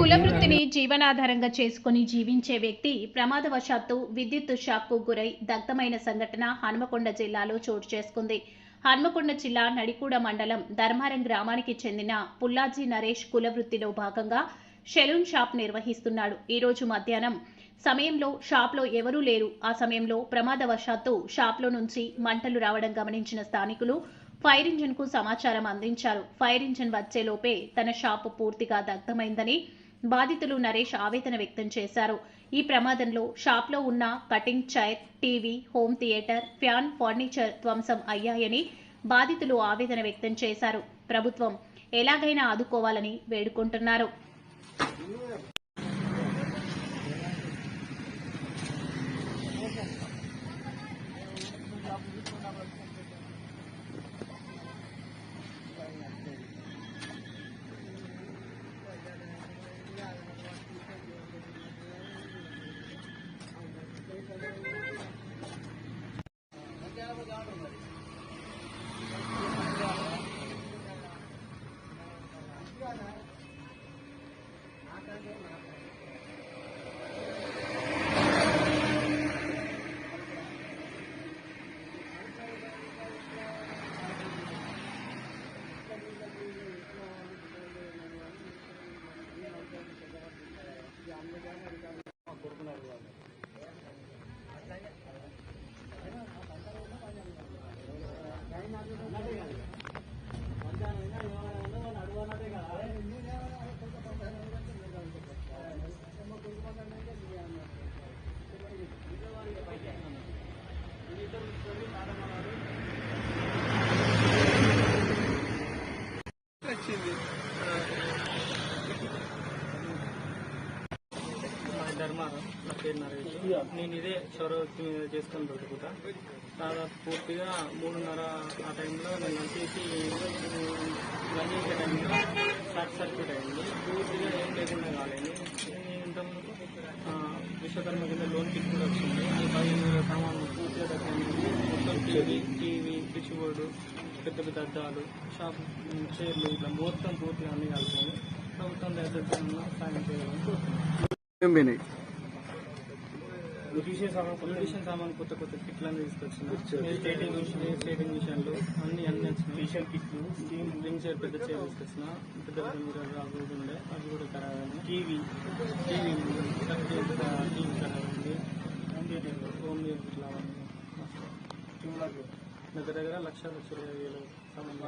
వృత్తిని జీవనాధారంగా చేసుకుని జీవించే వ్యక్తి ప్రమాదవశాత్తు విద్యుత్ షాక్కు గురై దగ్ధమైన సంఘటన హన్మకొండ జిల్లాలో చోటు చేసుకుంది. హన్మకొండ జిల్లా నడికూడ మండలం ధర్మారం గ్రామానికి చెందిన పుల్లాజీ నరేష్ కుల వృత్తిలో భాగంగా సెలూన్ షాప్ నిర్వహిస్తున్నాడు. ఈ రోజు మధ్యాహ్నం సమయంలో షాప్లో ఎవరూ లేరు. ఆ సమయంలో ప్రమాదవశాత్తు షాప్లో నుంచి మంటలు రావడం గమనించిన స్థానికులు ఫైర్ ఇంజిన్కు సమాచారం అందించారు. ఫైర్ ఇంజిన్ వచ్చేలోపే తన షాపు పూర్తిగా దగ్ధమైందని బాధితులు నరేష్ ఆవేదన వ్యక్తం చేశారు. ఈ ప్రమాదంలో షాప్లో ఉన్న cutting chair TV home theatre fan furniture ధ్వంసం అయ్యాయని బాధితులు ఆవేదన వ్యక్తం చేశారు. ప్రభుత్వం ఎలాగైనా ఆదుకోవాలని వేడుకుంటున్నారు. మాట్లాడే ధర్మారం నా పేరు నరేష్. నేను ఇదే చౌరవృత్తి మీద చేసుకుని బ్రతుకుతా. దాదాపు పూర్తిగా మూడున్నర ఆ టైంలో నేను వచ్చేసి రన్ టైంలో షార్ట్ సర్క్యూట్ అయింది. పూర్తిగా ఏం లేకుండా కాలేదు. ఇంతకుముందు విశ్వకర్మ కింద లోన్ కిట్ కూడా వచ్చింది. అది పదిహేను వేల సామాన్లు పూర్తిగా తగ్గింది. మొత్తం టీవీ టీవీ స్విచ్ బోర్డు పెద్ద పెద్ద అద్దాలు షాప్ చైర్లు ఇట్లా మొత్తం పూర్తిగా అన్ని కలిసింది ప్రభుత్వం దగ్గర సాయం చేయాలని కోరుతున్నాను. ఏం పోయినాయి? బ్యూటిషియన్ సామాన్ బ్యూటిషియన్ సామాన్ కొత్త కొత్త కిట్లను తీసుకొచ్చిన. స్టేటింగ్ మిషన్ స్టేటింగ్ మిషన్లు అన్ని అన్ని వచ్చినాయి. ఫేషియల్ కిట్లు. చైర్ పెద్ద చైర్ తీసుకొచ్చిన. పెద్ద పెద్ద అవి కూడా ఉండే. అవి కూడా ఖరాబ్ అయింది టీవీ టీవీ టీవీ ఖరాబ్ అయింది హోమ్ ఇట్లా. దగ్గర దగ్గర లక్ష లక్ష వేలు. సామాన్